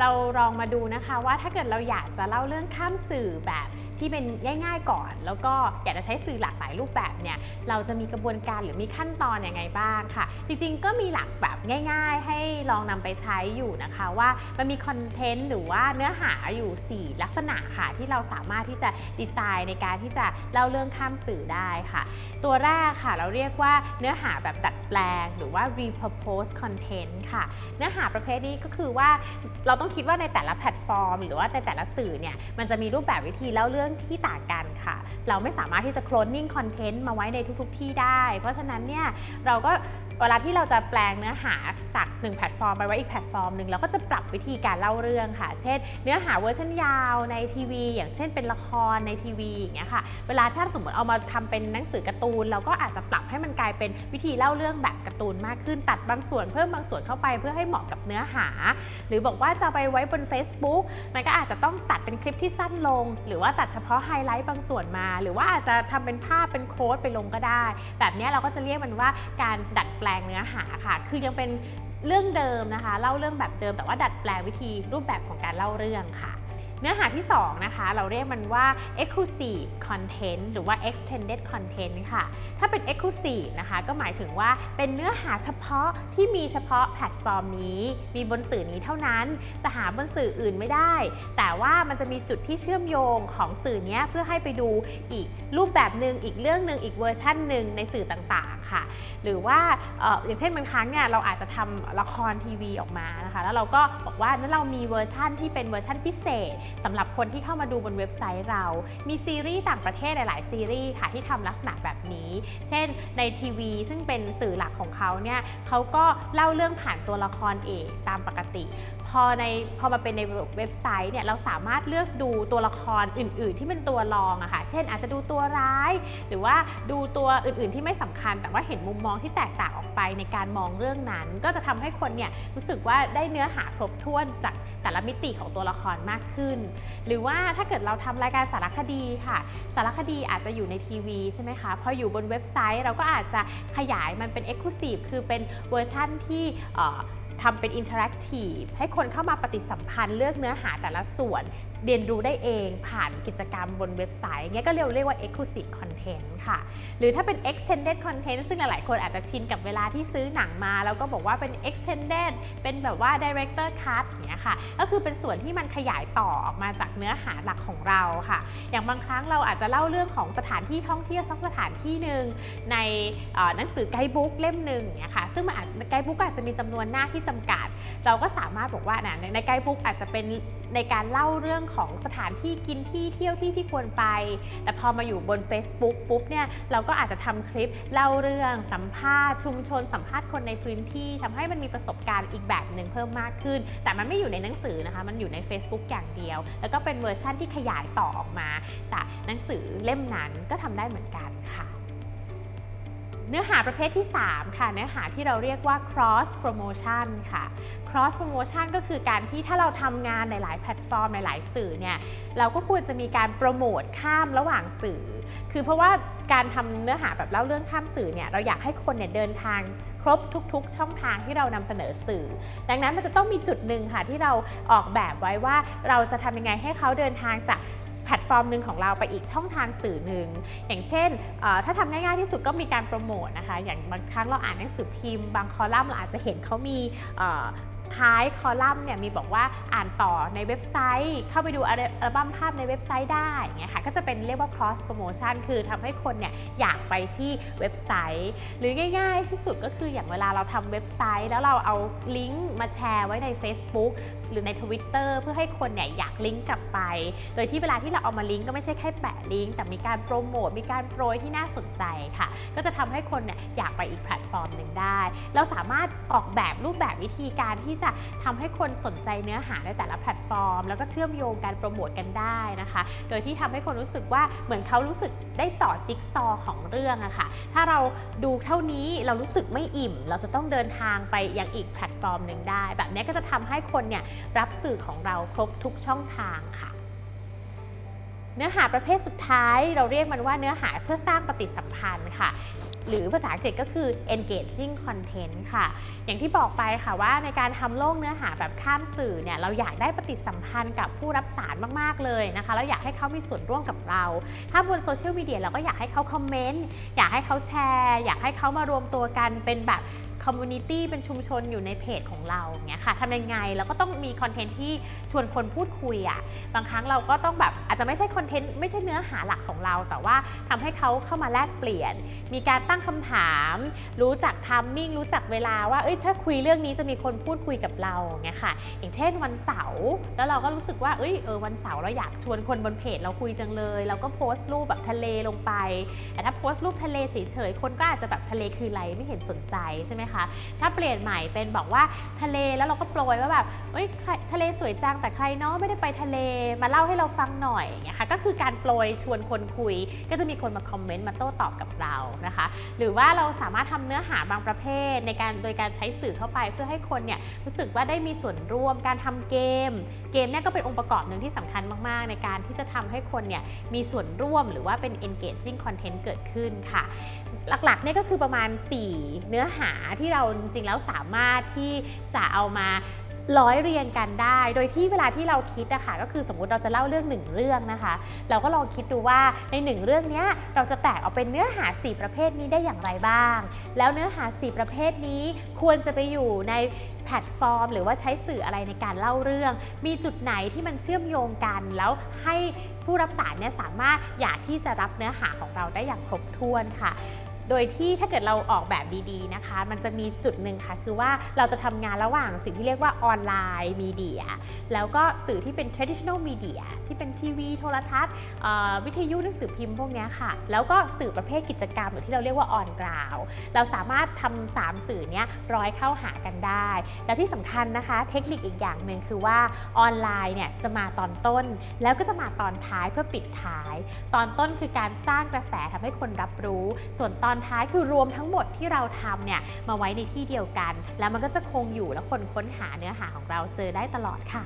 เราลองมาดูนะคะว่าถ้าเกิดเราอยากจะเล่าเรื่องข้ามสื่อแบบที่เป็นง่าย ๆก่อน แล้วก็อยากจะใช้สื่อหลากหลายรูปแบบเนี่ยเราจะมีกระบวนการหรือมีขั้นตอนอยังไงบ้างค่ะ จริงๆ ก็มีหลักแบบง่าย ๆ ให้ลองนำไปใช้อยู่นะคะว่ามันมีคอนเทนต์หรือว่าเนื้อหาอยู่ 4 ลักษณะค่ะ ที่เราสามารถที่จะดีไซน์ในการที่จะเล่าเรื่องข้ามสื่อได้ค่ะ ตัวแรกค่ะเราเรียกว่าเนื้อหาแบบดัดแปลง หรือว่า repurpose content ค่ะ เนื้อหาประเภทนี้ก็คือว่าเราต้องคิดว่าในแต่ละแพลตฟอร์ม หรือว่าในแต่ละสื่อเนี่ยมันจะมีรูปแบบวิธีเล่าเรื่องที่ต่างกันค่ะ เราไม่สามารถที่จะโคลนนิ่งคอนเทนต์มาไว้ในทุก ๆ ที่ได้ เพราะฉะนั้นเนี่ยเราก็ เวลาที่เราจะแปลงเนื้อหาจากหนึ่งแพลตฟอร์มไปไว้อีกแพลตฟอร์มหนึ่งเราก็จะปรับวิธีการเล่าเรื่องค่ะ เช่น เนื้อหาเวอร์ชันยาวในทีวี อย่างเช่นเป็นละครในทีวีอย่างเงี้ยค่ะ เวลาถ้าสมมติเอามาทำเป็นหนังสือการ์ตูน เราก็อาจจะปรับให้มันกลายเป็นวิธีเล่าเรื่องแบบการ์ตูนมากขึ้น ตัดบางส่วนเพิ่มบางส่วนเข้าไปเพื่อให้เหมาะกับเนื้อหา หรือบอกว่าจะไปไว้บน Facebook มันก็อาจจะต้องตัดเป็นคลิปที่สั้นลง หรือว่าตัดเฉพาะไฮไลท์บางส่วนมา หรือว่าอาจจะทำเป็นภาพเป็นโค้ดไปลงก็ได้ แบบนี้เราก็จะเรียกมันว่าการดัดแปลงงเนื้อหาค่ะ คือยังเป็นเรื่องเดิมนะคะ เล่าเรื่องแบบเดิมแต่ว่าดัดแปลงวิธีรูปแบบของการเล่าเรื่องค่ะ เนื้อหาที่ 2 นะคะ เราเรียกมันว่า exclusive content หรือว่า extended content ค่ะ ถ้าเป็น exclusive นะคะ ก็หมายถึงว่าเป็นเนื้อหาเฉพาะที่มีเฉพาะแพลตฟอร์มนี้ มีบนสื่อนี้เท่านั้น จะหาบนสื่ออื่นไม่ได้ แต่ว่ามันจะมีจุดที่เชื่อมโยงของสื่อเนี้ยเพื่อให้ไปดูอีกรูปแบบหนึ่งอีกเรื่องหนึ่งอีกเวอร์ชั่นหนึ่งในสื่อต่างๆค่ะ หรือว่าออย่างเช่นบางครั้งเนี่ยเราอาจจะทำละครทีวีออกมานะคะ แล้วเราก็บอกว่านั้นเรามีเวอร์ชั่นที่เป็นเวอร์ชั่นพิเศษสำหรับคนที่เข้ามาดูบนเว็บไซต์เรา มีซีรีส์ต่างประเทศหลาย ๆ ซีรีส์ค่ะที่ทำลักษณะแบบนี้ เช่นในทีวีซึ่งเป็นสื่อหลักของเขาเนี่ยเขาก็เล่าเรื่องผ่านตัวละครเอกตามปกติ พอในพอมาเป็นในเว็บไซต์เนี่ยเราสามารถเลือกดูตัวละครอื่น ๆ ที่เป็นตัวรองอะค่ะ เช่นอาจจะดูตัวร้าย หรือว่าดูตัวอื่น ๆ ที่ไม่สำคัญ แต่ว่าเห็นมุมมองที่แตกต่างออกไปในการมองเรื่องนั้น ก็จะทำให้คนเนี่ยรู้สึกว่าได้เนื้อหาครบถ้วนจากแต่ละมิติของตัวละครมากขึ้นหรือว่าถ้าเกิดเราทำรายการสารคดีค่ะ สารคดีอาจจะอยู่ในทีวีใช่ไหมคะ พออยู่บนเว็บไซต์เราก็อาจจะขยายมันเป็น Exclusive คือเป็นเวอร์ชั่นที่ ทำเป็นอินเทอร์แอคทีฟให้คนเข้ามาปฏิสัมพันธ์เลือกเนื้อหาแต่ละส่วน เรียนรู้ได้เองผ่านกิจกรรมบนเว็บไซต์เงี้ยก็เรียกเรียกว่า Exclusive Content ค่ะ หรือถ้าเป็น Extended Content ซึ่งหลายๆ คนอาจจะชินกับเวลาที่ซื้อหนังมา แล้วก็บอกว่าเป็น Extended เป็นแบบว่า Director Cut เงี้ยค่ะ ก็คือเป็นส่วนที่มันขยายต่อออกมาจากเนื้อหาหลักของเราค่ะ อย่างบางครั้งเราอาจจะเล่าเรื่องของสถานที่ท่องเที่ยวสักสถานที่หนึ่งในหนังสือไกด์บุ๊กเล่มหนึ่งเงี้ยค่ะซึ่งมันอาจไกด์บุ๊กอาจจะมีจำนวนหน้าที่จำกัด เราก็สามารถบอกว่านะในไกด์บุ๊กอาจจะเป็นในการเล่าเรื่องของสถานที่กินที่เที่ยวที่ที่ควรไป แต่พอมาอยู่บน Facebook ปุ๊บเนี่ยเราก็อาจจะทำคลิปเล่าเรื่องสัมภาษณ์ชุมชนสัมภาษณ์คนในพื้นที่ทำให้มันมีประสบการณ์อีกแบบหนึ่งเพิ่มมากขึ้น แต่มันไม่อยู่ในหนังสือนะคะ มันอยู่ใน Facebook อย่างเดียว แล้วก็เป็นเวอร์ชั่นที่ขยายต่อออกมา จากหนังสือเล่มนั้นก็ทำได้เหมือนกันค่ะ เนื้อหาประเภทที่ 3 ค่ะ เนื้อหาที่เราเรียกว่า cross promotion ค่ะ cross promotion ก็คือการที่ถ้าเราทำงานในหลายแพลตฟอร์มในหลายสื่อเนี่ยเราก็ควรจะมีการโปรโมทข้ามระหว่างสื่อ คือเพราะว่าการทำเนื้อหาแบบเล่าเรื่องข้ามสื่อเนี่ยเราอยากให้คนเนี่ยเดินทางครบทุก ๆ ช่องทางที่เรานำเสนอสื่อ ดังนั้นมันจะต้องมีจุดหนึ่งค่ะที่เราออกแบบไว้ว่าเราจะทำยังไงให้เขาเดินทางจาก แพลตฟอร์มหนึ่งของเราไปอีกช่องทางสื่อหนึ่ง อย่างเช่น ถ้าทำง่ายๆที่สุดก็มีการโปรโมทนะคะ อย่างบางครั้งเราอ่านหนังสือพิมพ์ บางคอลัมน์เราอาจจะเห็นเขามี ท้ายคอลัมน์เนี่ยมีบอกว่าอ่านต่อในเว็บไซต์ เข้าไปดูอัลบั้มภาพในเว็บไซต์ได้อย่างเงี้ยค่ะก็จะเป็นเรียกว่า cross promotion คือทำให้คนเนี่ยอยากไปที่เว็บไซต์ หรือง่าย ๆ ที่สุดก็คืออย่างเวลาเราทำเว็บไซต์ แล้วเราเอาลิงก์มาแชร์ไว้ใน Facebook หรือใน Twitter เพื่อให้คนเนี่ยอยากลิงก์กลับไป โดยที่เวลาที่เราเอามาลิงก์ก็ไม่ใช่แค่แปะลิงก์แต่มีการโปรโมทมีการโปรยที่น่าสนใจค่ะ ก็จะทำให้คนเนี่ยอยากไปอีกแพลตฟอร์มหนึ่งได้ เราสามารถออกแบบรูปแบบวิธีการที่จะทำให้คนสนใจเนื้อหาในแต่ละแพลตฟอร์ม แล้วก็เชื่อมโยงการโปรโมทกันได้นะคะ โดยที่ทำให้คนรู้สึกว่าเหมือนเขารู้สึกได้ต่อจิ๊กซอของเรื่องอะค่ะ ถ้าเราดูเท่านี้เรารู้สึกไม่อิ่ม เราจะต้องเดินทางไปยังอีกแพลตฟอร์มหนึ่งได้ แบบนี้ก็จะทำให้คนเนี่ยรับสื่อของเราครบทุกช่องทางค่ะ เนื้อหาประเภทสุดท้ายเราเรียกมันว่าเนื้อหาเพื่อสร้างปฏิสัมพันธ์ค่ะ หรือภาษาอังกฤษก็คือ engaging content ค่ะ อย่างที่บอกไปค่ะว่าในการทำโลกเนื้อหาแบบข้ามสื่อเนี่ยเราอยากได้ปฏิสัมพันธ์กับผู้รับสารมากๆเลยนะคะแล้วอยากให้เขามีส่วนร่วมกับเรา ถ้าบนโซเชียลมีเดียเราก็อยากให้เขาคอมเมนต์อยากให้เขาแชร์ อยากให้เขามารวมตัวกันเป็นแบบ คอมมูนิตี้เป็นชุมชนอยู่ในเพจของเราเงี้ยค่ะทำยังไงเราก็ต้องมีคอนเทนต์ที่ชวนคนพูดคุยอะ่ะบางครั้งเราก็ต้องแบบอาจจะไม่ใช่คอนเทนต์ไม่ใช่เนื้อหาหลักของเรา แต่ว่าทำให้เขาเข้ามาแลกเปลี่ยน มีการตั้งคำถาม รู้จักทัมมิ่งรู้จักเวลาว่าเอ้ยถ้าคุยเรื่องนี้จะมีคนพูดคุยกับเราเงี้ยค่ะอย่างเช่นวันเสาร์แล้วเราก็รู้สึกว่าเอ้ยเออวันเสาร์เราอยากชวนคนบนเพจเราคุยจังเลย เราก็โพสต์รูปแบบทะเลลงไปแต่ถ้าโพสต์รูปทะเลเฉยๆคนก็อาจจะแบบทะเลคืออะไรไม่เห็นสนใจใช่ไหมคะถ้าเปลี่ยนใหม่เป็นบอกว่าทะเลแล้วเราก็โปรยว่าแบบเอ้ยทะเลสวยจังแต่ใครเนาะไม่ได้ไปทะเลมาเล่าให้เราฟังหน่อยอย่างคะก็คือการโปรยชวนคนคุย ก็จะมีคนมาคอมเมนต์มาโต้ตอบกับเรานะคะ หรือว่าเราสามารถทำเนื้อหาบางประเภทในการโดยการใช้สื่อเข้าไปเพื่อให้คนเนี่ยรู้สึกว่าได้มีส่วนร่วมการทำเกม เกมเนี่ยก็เป็นองค์ประกอบหนึ่งที่สำคัญมากๆ ในการที่จะทำให้คนเนี่ยมีส่วนร่วมหรือว่าเป็น engaging content เกิดขึ้นค่ะ หลักๆเนี่ยก็คือประมาณ 4 เนื้อหาที่ที่เราจริงๆแล้วสามารถที่จะเอามาร้อยเรียงกันได้ โดยที่เวลาที่เราคิดอะคะก็คือสมมุติเราจะเล่าเรื่องหนึ่งเรื่องนะคะ เราก็ลองคิดดูว่าในหนึ่งเรื่องนี้เราจะแตกออกเป็นเนื้อหา 4 ประเภทนี้ได้อย่างไรบ้าง แล้วเนื้อหา 4 ประเภทนี้ควรจะไปอยู่ในแพลตฟอร์ม หรือว่าใช้สื่ออะไรในการเล่าเรื่อง มีจุดไหนที่มันเชื่อมโยงกัน แล้วให้ผู้รับสารเนี่ยสามารถอยากที่จะรับเนื้อหาของเราได้อย่างครบถ้วนค่ะ โดยที่ถ้าเกิดเราออกแบบดีๆนะคะ มันจะมีจุดหนึ่งค่ะ คือว่าเราจะทำงานระหว่างสิ่งที่เรียกว่าออนไลน์มีเดียแล้วก็สื่อที่เป็น traditional media ที่เป็นทีวีโทรทัศน์วิทยุหนังสือพิมพ์พวกนี้ค่ะ แล้วก็สื่อประเภทกิจกรรมหรือที่เราเรียกว่าออนกราวเราสามารถทำสามสื่อนี้ร้อยเข้าหากันได้ แล้วที่สำคัญนะคะ เทคนิคอีกอย่างหนึ่งคือว่าออนไลน์เนี่ยจะมาตอนต้น แล้วก็จะมาตอนท้ายเพื่อปิดท้าย ตอนต้นคือการสร้างกระแสทำให้คนรับรู้ ส่วนตอนอนท้ายคือรวมทั้งหมดที่เราทำเนี่ยมาไว้ในที่เดียวกัน แล้วมันก็จะคงอยู่และคนค้นหาเนื้อหาของเราเจอได้ตลอดค่ะ